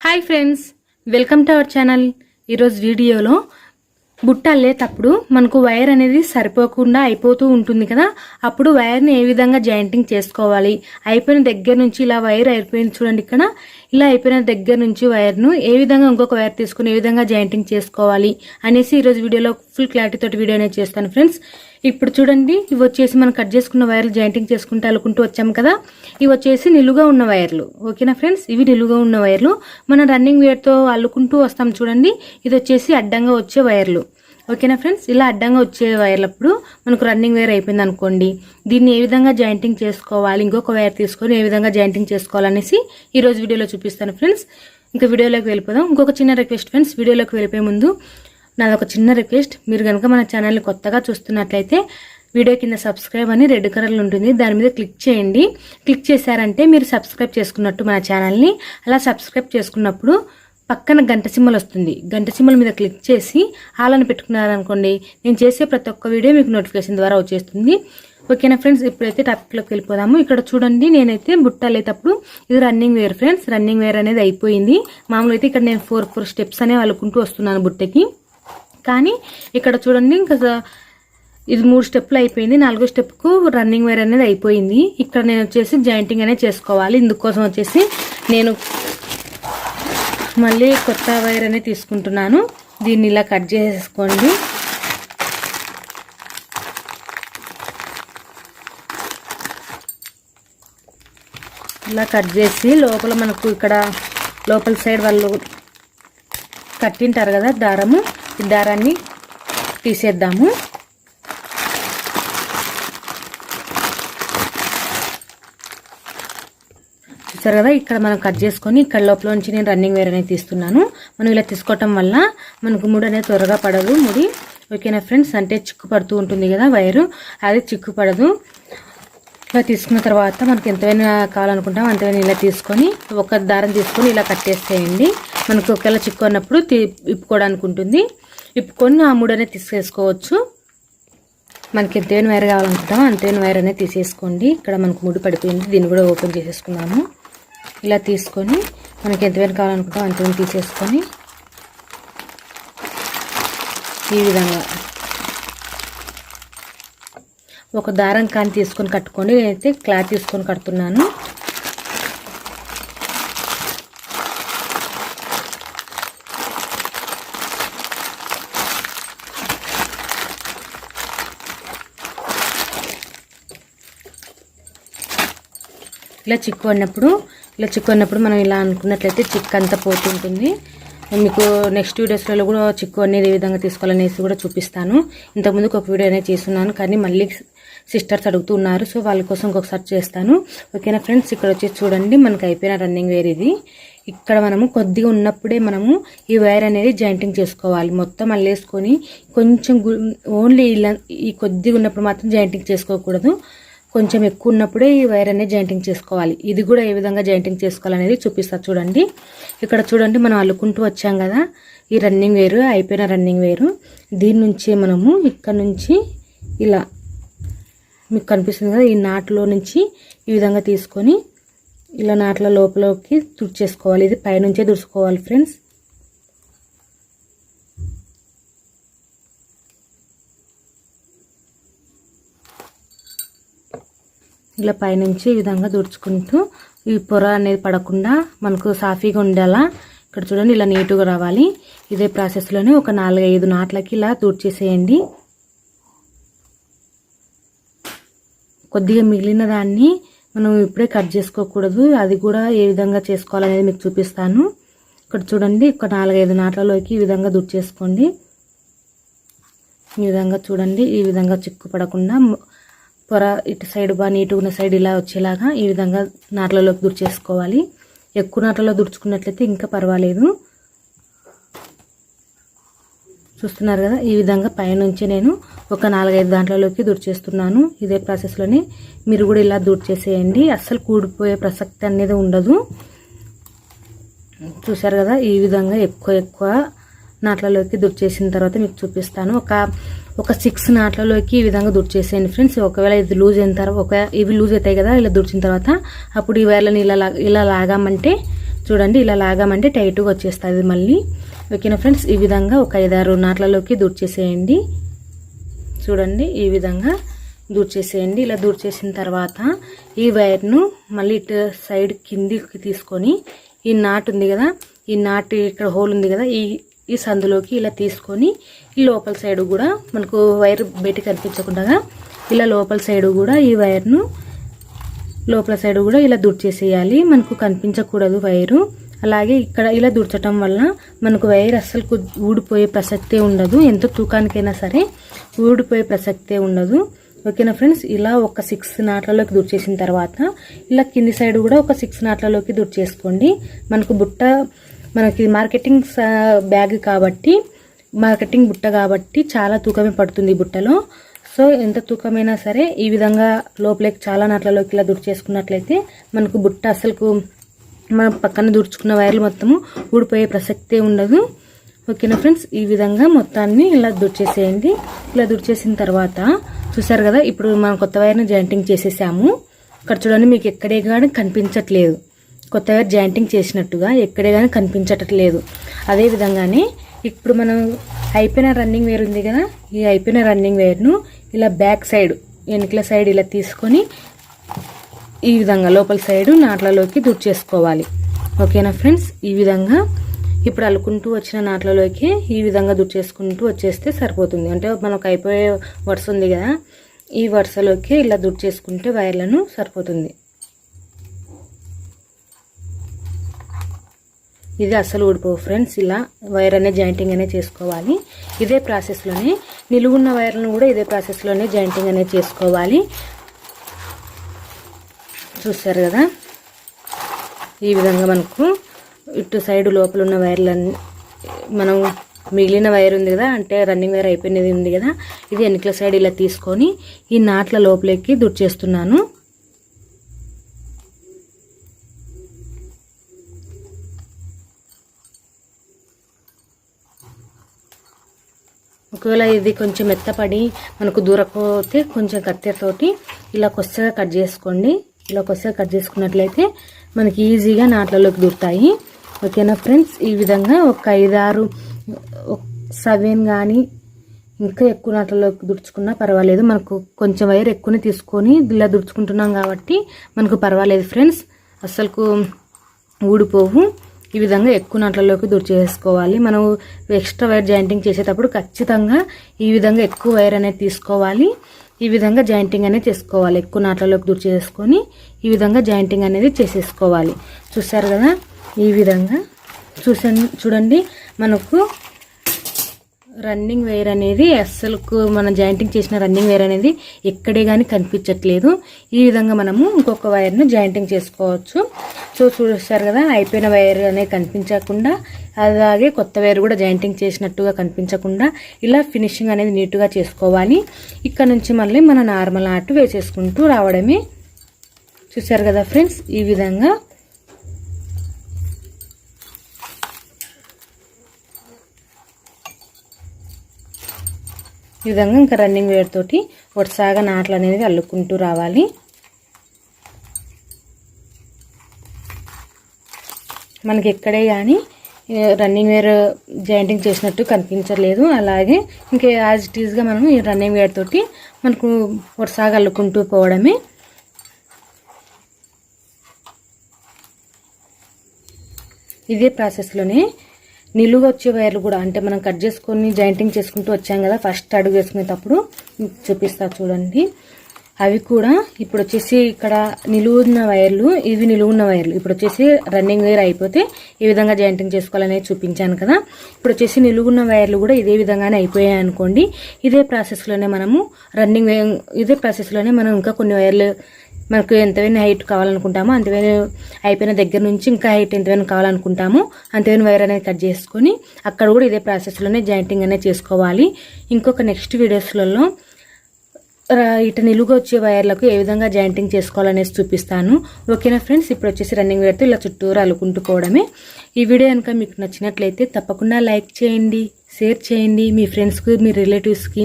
Hi friends welcome to our channel ఈరోజు వీడియోలో బుట్ట అల్లేటప్పుడు మనకు వైర్ అనేది సరిపోకుండా అయిపోతూ ఉంటుంది కదా? అప్పుడు వైర్ని ఏ విధంగా జాయింటింగ్ చేసుకోవాలి? అయిపోయిన దగ్గర నుంచి ఇలా వైర్ అయిపోయింది చూడండి ఇక్కడ. ఇలా అయిపోయిన దగ్గర నుంచి వైర్ను ఏ విధంగా ఇంకొక వైర్ తీసుకుని ఏ విధంగా జాయింటింగ్ చేసుకోవాలి అనేసి ఈరోజు వీడియోలో ఫుల్ క్లారిటీ తోటి వీడియో అనేది చేస్తాను ఫ్రెండ్స్ ఇప్పుడు చూడండి ఇవి వచ్చేసి మనం కట్ చేసుకున్న వైర్లు జాయింటింగ్ చేసుకుంటూ అల్లుకుంటూ వచ్చాము కదా. ఇవి వచ్చేసి నిలువుగా ఉన్న వైర్లు. ఓకేనా ఫ్రెండ్స్ ఇవి నిలువుగా ఉన్న వైర్లు. మనం రన్నింగ్ వేర్తో అల్లుకుంటూ వస్తాం చూడండి. ఇది వచ్చేసి అడ్డంగా వచ్చే వైర్లు. ఓకేనా ఫ్రెండ్స్? ఇలా అడ్డంగా వచ్చే వైర్లప్పుడు మనకు రన్నింగ్ వైర్ అయిపోయింది అనుకోండి. దీన్ని ఏ విధంగా జాయింటింగ్ చేసుకోవాలి? ఇంకొక వైర్ తీసుకొని ఏ విధంగా జాయింటింగ్ చేసుకోవాలనేసి ఈరోజు వీడియోలో చూపిస్తాను ఫ్రెండ్స్. ఇంకా వీడియోలోకి వెళ్ళిపోదాం. ఇంకొక చిన్న రిక్వెస్ట్ ఫ్రెండ్స్. వీడియోలోకి వెళ్ళిపోయే ముందు నాది ఒక చిన్న రిక్వెస్ట్. మీరు కనుక మన ఛానల్ని కొత్తగా చూస్తున్నట్లయితే వీడియో కింద సబ్స్క్రైబ్ అని రెడ్ కలర్లో ఉంటుంది. దాని మీద క్లిక్ చేయండి. క్లిక్ చేశారంటే మీరు సబ్స్క్రైబ్ చేసుకున్నట్టు మన ఛానల్ని అలా సబ్స్క్రైబ్ చేసుకున్నప్పుడు పక్కన గంట సింబల్ వస్తుంది. గంట సింబల్ మీద క్లిక్ చేసి ఆలను పెట్టుకున్నారనుకోండి నేను చేసే ప్రతి ఒక్క వీడియో మీకు నోటిఫికేషన్ ద్వారా వచ్చేస్తుంది. ఓకేనా ఫ్రెండ్స్? ఇప్పుడైతే టాపిక్లోకి వెళ్ళిపోదాము. ఇక్కడ చూడండి నేనైతే బుట్టలేటప్పుడు ఇది running wire friends. Running wire అనేది అయిపోయింది. మామూలుగా అయితే ఇక్కడ నేను ఫోర్ ఫోర్ స్టెప్స్ అనే వాళ్ళుకుంటూ వస్తున్నాను బుట్టకి. కానీ ఇక్కడ చూడండి ఇంకా ఇది మూడు స్టెప్లు అయిపోయింది. నాలుగో స్టెప్కు రన్నింగ్ వేర్ అనేది అయిపోయింది. ఇక్కడ నేను వచ్చేసి జాయింటింగ్ అనేది చేసుకోవాలి. ఇందుకోసం వచ్చేసి నేను మళ్ళీ కొత్త వైర్ అనేది తీసుకుంటున్నాను. దీన్ని ఇలా కట్ చేసేసుకోండి. ఇలా కట్ చేసి లోపల మనకు ఇక్కడ లోపల సైడ్ వాళ్ళు కట్టింటారు కదా దారము. ఈ దారాన్ని తీసేద్దాము. చూసారు కదా? ఇక్కడ మనం కట్ చేసుకొని ఇక్కడ లోపల నుంచి నేను రన్నింగ్ వేర్ అనేది తీస్తున్నాను. మనం ఇలా తీసుకోవటం వల్ల మనకు ముడి అనేది త్వరగా పడదు ముడి. ఓకేనా ఫ్రెండ్స్ అంటే చిక్కు పడుతూ ఉంటుంది కదా వైరు అది చిక్కు పడదు. ఇలా తీసుకున్న తర్వాత మనకి ఎంతమైనా కావాలనుకుంటాం అంతైనా ఇలా తీసుకొని ఒక దారం తీసుకొని ఇలా కట్టేసేయండి మనకు ఒకవేళ చిక్కు అన్నప్పుడు ఇప్పుకోవడానికి ఉంటుంది. ఇప్పుకొని ఆ మూడు అనేది తీసేసుకోవచ్చు. మనకి ఎంతైనా వైర్ కావాలనుకుంటామో అంతైన వైర్ అనేది తీసేసుకోండి. ఇక్కడ మనకు ముడి పడిపోయింది. దీన్ని కూడా ఓపెన్ చేసేసుకున్నాము ఇలా తీసుకొని మనకి ఎంతమంది కావాలనుకుంటాం అంతవరకు తీసేసుకొని ఈ విధంగా ఒక దారం కానీ తీసుకొని కట్టుకొని నేనైతే క్లాత్ తీసుకొని కడుతున్నాను. ఇలా చిక్కు అన్నప్పుడు ఇలా చిక్కు అన్నప్పుడు మనం ఇలా అనుకున్నట్లయితే చిక్కు అంతా పోతుంటుంది. మీకు నెక్స్ట్ వీడియోస్లలో కూడా చిక్కు అనేది ఏ విధంగా తీసుకోవాలనేసి కూడా చూపిస్తాను. ఇంతకుముందు ఒక వీడియో అనేది చేస్తున్నాను కానీ మళ్ళీ సిస్టర్స్ అడుగుతున్నారు సో వాళ్ళ కోసం ఇంకొకసారి చేస్తాను. ఓకేనా ఫ్రెండ్స్? ఇక్కడ వచ్చి చూడండి మనకు అయిపోయిన రన్నింగ్ వేర్ ఇది. ఇక్కడ మనము కొద్దిగా ఉన్నప్పుడే మనము ఈ వైర్ అనేది జాయింటింగ్ చేసుకోవాలి. మొత్తం అల్లేసుకొని కొంచెం ఓన్లీ ఇలా ఈ కొద్దిగా ఉన్నప్పుడు మాత్రం జాయింటింగ్ చేసుకోకూడదు. కొంచెం ఎక్కువ ఉన్నప్పుడే ఈ వైర్ అనేది జాయింటింగ్ చేసుకోవాలి. ఇది కూడా ఏ విధంగా జాయింటింగ్ చేసుకోవాలనేది చూపిస్తారు చూడండి. ఇక్కడ చూడండి మనం అల్లుకుంటూ వచ్చాం కదా. ఈ రన్నింగ్ వేరు అయిపోయిన రన్నింగ్ వేరు. దీని నుంచి మనము ఇక్కడ నుంచి ఇలా మీకు కనిపిస్తుంది కదా ఈ నాట్లో నుంచి ఈ విధంగా తీసుకొని ఇలా నాట్ల లోపలికి తుడిచేసుకోవాలి. ఇది పైనుంచే దుడుచుకోవాలి ఫ్రెండ్స్ ఇలా పైనుంచి ఈ విధంగా దుడుచుకుంటూ ఈ పొర అనేది పడకుండా మనకు సాఫీగా ఉండేలా ఇక్కడ చూడండి ఇలా నీటుగా రావాలి. ఇదే ప్రాసెస్లోనే ఒక నాలుగైదు నాట్లకి ఇలా తుడిచేసేయండి. కొద్దిగా మిగిలిన దాన్ని మనం ఇప్పుడే కట్ చేసుకోకూడదు. అది కూడా ఏ విధంగా చేసుకోవాలనేది మీకు చూపిస్తాను. ఇక్కడ చూడండి ఒక నాలుగైదు నాట్లలోకి ఈ విధంగా దుడిచేసుకోండి ఈ విధంగా చూడండి ఈ విధంగా చిక్కు పడకుండా పొర ఇటు సైడ్ బాగా నీట్గా ఉన్న సైడ్ ఇలా వచ్చేలాగా ఈ విధంగా నాట్లలోకి దుడిచేసుకోవాలి. ఎక్కువ నాట్లలో దుడుచుకున్నట్లయితే ఇంకా పర్వాలేదు. చూస్తున్నారు కదా ఈ విధంగా పైనుంచి నేను ఒక నాలుగైదు దాంట్లలోకి దుడిచేస్తున్నాను. ఇదే ప్రాసెస్లోనే మీరు కూడా ఇలా దుడిచేసేయండి. అస్సలు కూడిపోయే ప్రసక్తి అనేది ఉండదు. చూసారు కదా ఈ విధంగా ఎక్కువ ఎక్కువ నాట్లలోకి దుడిచేసిన తర్వాత మీకు చూపిస్తాను. ఒక ఒక సిక్స్ నాట్లలోకి ఈ విధంగా దుడిచేసేయండి ఫ్రెండ్స్. ఒకవేళ ఇది లూజ్ అయిన తర్వాత ఒక ఇవి లూజ్ అవుతాయి కదా ఇలా దుడిచిన తర్వాత అప్పుడు ఈ వేర్లని ఇలా ఇలా లాగామంటే చూడండి ఇలా లాగామంటే టైట్గా వచ్చేస్తుంది మళ్ళీ. ఓకేనా ఫ్రెండ్స్? ఈ విధంగా ఒక ఐదారు నాట్లలోకి దూర్చేసేయండి చూడండి ఈ విధంగా దూర్చేసేయండి ఇలా దూర్చేసిన తర్వాత ఈ వైర్ను మళ్ళీ ఇటు సైడ్ కిందికి తీసుకొని ఈ నాట్ ఉంది కదా ఈ నాట్ ఇక్కడ హోల్ ఉంది కదా ఈ ఈ సందులోకి ఇలా తీసుకొని ఈ లోపల సైడ్ కూడా మనకు వైర్ బయట కనిపించకుండా ఇలా లోపల సైడ్ కూడా ఈ వైర్ను లోపల సైడ్ కూడా ఇలా దుడిచేసేయాలి. మనకు కనిపించకూడదు వైరు. అలాగే ఇక్కడ ఇలా దుడ్చటం వల్ల మనకు వైర్ అస్సలు ఊడిపోయే ప్రసక్తే ఉండదు. ఎంత తూకానికైనా సరే ఊడిపోయే ప్రసక్తే ఉండదు. ఓకేనా ఫ్రెండ్స్? ఇలా ఒక సిక్స్ నాట్లలోకి దుడిచేసిన తర్వాత ఇలా కింది సైడ్ కూడా ఒక సిక్స్ నాట్లలోకి దుడిచేసుకోండి. మనకు బుట్ట మనకి మార్కెటింగ్ బ్యాగ్ కాబట్టి మార్కెటింగ్ బుట్ట కాబట్టి చాలా తూకమే పడుతుంది బుట్టలో. సో ఎంత తూకమైనా సరే ఈ విధంగా లోపలికి చాలా నాట్లలోకి ఇలా దుడి చేసుకున్నట్లయితే మనకు బుట్ట అసలుకు మనం పక్కన దుడుచుకున్న వైర్లు మొత్తము ఊడిపోయే ప్రసక్తే ఉండదు. ఓకేనా ఫ్రెండ్స్? ఈ విధంగా మొత్తాన్ని ఇలా దుడిచేసేయండి. ఇలా దుడిచేసిన తర్వాత చూసారు కదా ఇప్పుడు మనం కొత్త వైర్ని జాయింటింగ్ చేసేసాము. ఇక్కడ చూడండి మీకు ఎక్కడే కానీ కనిపించట్లేదు. కొత్తగా జాయింటింగ్ చేసినట్టుగా ఎక్కడే కానీ కనిపించట్లేదు అదేవిధంగానే ఇప్పుడు మనం అయిపోయిన రన్నింగ్ వేర్ ఉంది కదా ఈ అయిపోయిన రన్నింగ్ వేర్ను ఇలా బ్యాక్ సైడ్ వెనుకల సైడ్ ఇలా తీసుకొని ఈ విధంగా లోపల సైడు నాట్లలోకి దుడ్చేసుకోవాలి. ఓకేనా ఫ్రెండ్స్? ఈ విధంగా ఇప్పుడు అల్లుకుంటూ వచ్చిన నాట్లలోకి ఈ విధంగా దుడ్చేసుకుంటూ వచ్చేస్తే సరిపోతుంది. అంటే మనకు అయిపోయే వరుస ఉంది కదా ఈ వరుసలోకి ఇలా దుడ్చేసుకుంటే వైర్లను సరిపోతుంది. ఇది అస్సలు ఊడిపోవు ఫ్రెండ్స్. ఇలా వైర్ అనే జాయింటింగ్ అనే చేసుకోవాలి. ఇదే ప్రాసెస్లోనే నిలువున్న వైర్లను కూడా ఇదే ప్రాసెస్లోనే జాయింటింగ్ అనేది చేసుకోవాలి. చూస్తారు కదా? ఈ విధంగా మనకు ఇటు సైడ్ లోపల ఉన్న వైర్లన్నీ మనం మిగిలిన వైర్ ఉంది కదా అంటే రన్నింగ్ వైర్ అయిపోయినది ఉంది కదా ఇది వెనుకల సైడ్ ఇలా తీసుకొని ఈ నాట్ల లోపలికి దుడ్చేస్తున్నాను. ఒకవేళ ఇది కొంచెం మెత్తపడి మనకు దూరకపోతే కొంచెం కత్తెతోటి ఇలా కొత్తగా కట్ చేసుకోండి. ఇలా కొత్తగా కట్ చేసుకున్నట్లయితే మనకి ఈజీగా నాట్లలోకి దూరుతాయి. ఓకేనా ఫ్రెండ్స్? ఈ విధంగా ఒక ఐదారు సెవెన్ కానీ ఇంకా ఎక్కువ నాట్లలోకి దుడుచుకున్నా పర్వాలేదు. మనకు కొంచెం వైర్ ఎక్కువనే తీసుకొని ఇలా దుడుచుకుంటున్నాం కాబట్టి మనకు పర్వాలేదు ఫ్రెండ్స్. అసలుకు ఊడిపోవు. ఈ విధంగా ఎక్కువ నాట్లలోకి దుడిచేసుకోవాలి మనం ఎక్స్ట్రా వైర్ జాయింటింగ్ చేసేటప్పుడు ఖచ్చితంగా ఈ విధంగా ఎక్కువ వైర్ అనేది తీసుకోవాలి. ఈ విధంగా జాయింటింగ్ అనేది చేసుకోవాలి. ఎక్కువ నాట్లలోకి దుడి చేసుకొని ఈ విధంగా జాయింటింగ్ అనేది చేసేసుకోవాలి. చూసారు కదా? ఈ విధంగా చూసండి చూడండి. మనకు రన్నింగ్ వేర్ అనేది అస్సలుకు మనం జాయింటింగ్ చేసిన రన్నింగ్ వేర్ అనేది ఎక్కడే కానీ కనిపించట్లేదు. ఈ విధంగా మనము ఇంకొక వైర్ను జాయింటింగ్ చేసుకోవచ్చు. సో చూస్తారు కదా అయిపోయిన వైర్ అనేది కనిపించకుండా అలాగే కొత్త వైర్ కూడా జాయింటింగ్ చేసినట్టుగా కనిపించకుండా ఇలా ఫినిషింగ్ అనేది నీట్గా చేసుకోవాలి. ఇక్కడ నుంచి మళ్ళీ మన నార్మల్ ఆర్ట్ వేసేసుకుంటూ రావడమే. చూసారు కదా ఫ్రెండ్స్ ఈ విధంగా ఈ విధంగా ఇంకా రన్నింగ్ వేర్ తోటి వరుసగా నాట్లు అనేది అల్లుకుంటూ రావాలి. మనకి ఎక్కడే కానీ రన్నింగ్ వేర్ జాయింటింగ్ చేసినట్టు కనిపించలేదు అలాగే ఇంకా యాజ్ ఇట్ ఈజ్గా మనం ఈ రన్నింగ్ వేర్ తోటి మనకు వరుసగా అల్లుకుంటూ పోవడమే. ఇదే ప్రాసెస్లోనే నిలువ వచ్చే వైర్లు కూడా అంటే మనం కట్ చేసుకొని జాయింటింగ్ చేసుకుంటూ వచ్చాం కదా ఫస్ట్ అడుగు వేసుకునేటప్పుడు చూపిస్తా చూడండి. అవి కూడా ఇప్పుడు వచ్చేసి ఇక్కడ నిలువున్న వైర్లు ఇవి నిలువున్న వైర్లు. ఇప్పుడు వచ్చేసి రన్నింగ్ వైర్ అయిపోతే ఏ విధంగా జాయింటింగ్ చేసుకోవాలనేది చూపించాను కదా. ఇప్పుడు వచ్చేసి నిలువున్న వైర్లు కూడా ఇదే విధంగానే అయిపోయాయి అనుకోండి. ఇదే ప్రాసెస్లోనే మనము రన్నింగ్ ఇదే ప్రాసెస్లోనే మనం ఇంకా కొన్ని వైర్లు మనకు ఎంతవైనా హైట్ కావాలనుకుంటామో అంతవైన అయిపోయిన దగ్గర నుంచి ఇంకా హైట్ ఎంతవైనా కావాలనుకుంటామో అంతవైన వైర్ అనేది కట్ చేసుకొని అక్కడ కూడా ఇదే ప్రాసెస్లోనే జాయింటింగ్ అనేది చేసుకోవాలి. ఇంకొక నెక్స్ట్ వీడియోస్లలో ఇటు నిలుగు వచ్చే వైర్లకు ఏ విధంగా జాయింటింగ్ చేసుకోవాలనేసి చూపిస్తాను. ఓకేనా ఫ్రెండ్స్? ఇప్పుడు వచ్చేసి రన్నింగ్ వేర్తో ఇలా చుట్టూరు అల్లుకుంటూ ఈ వీడియో కనుక మీకు నచ్చినట్లయితే తప్పకుండా లైక్ చేయండి షేర్ చేయండి. మీ ఫ్రెండ్స్కి మీ రిలేటివ్స్కి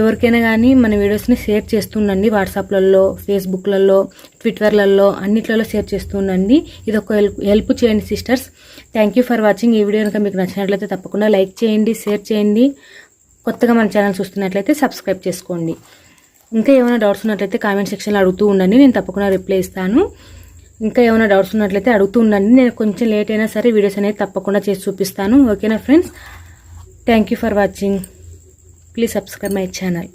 ఎవరికైనా కానీ మన వీడియోస్ని షేర్ చేస్తుండండి. వాట్సాప్లలో ఫేస్బుక్లలో ట్విట్టర్లలో అన్నిట్లలో షేర్ చేస్తుండండి. ఇది ఒక హెల్ప్ హెల్ప్ చేయండి sisters. Thank you for watching. ఈ వీడియో కనుక మీకు నచ్చినట్లయితే తప్పకుండా లైక్ చేయండి షేర్ చేయండి. కొత్తగా మన ఛానల్ చూస్తున్నట్లయితే సబ్స్క్రైబ్ చేసుకోండి. ఇంకా ఏమైనా డౌట్స్ ఉన్నట్లయితే కామెంట్ సెక్షన్లో అడుగుతూ ఉండండి నేను తప్పకుండా రిప్లై ఇస్తాను. ఇంకా ఏమైనా డౌట్స్ ఉన్నట్లయితే అడుగుతూ ఉండండి నేను కొంచెం లేట్ అయినా సరే వీడియోస్ అనేది తప్పకుండా చేసి చూపిస్తాను. ఓకేనా friends thank you for watching please subscribe my channel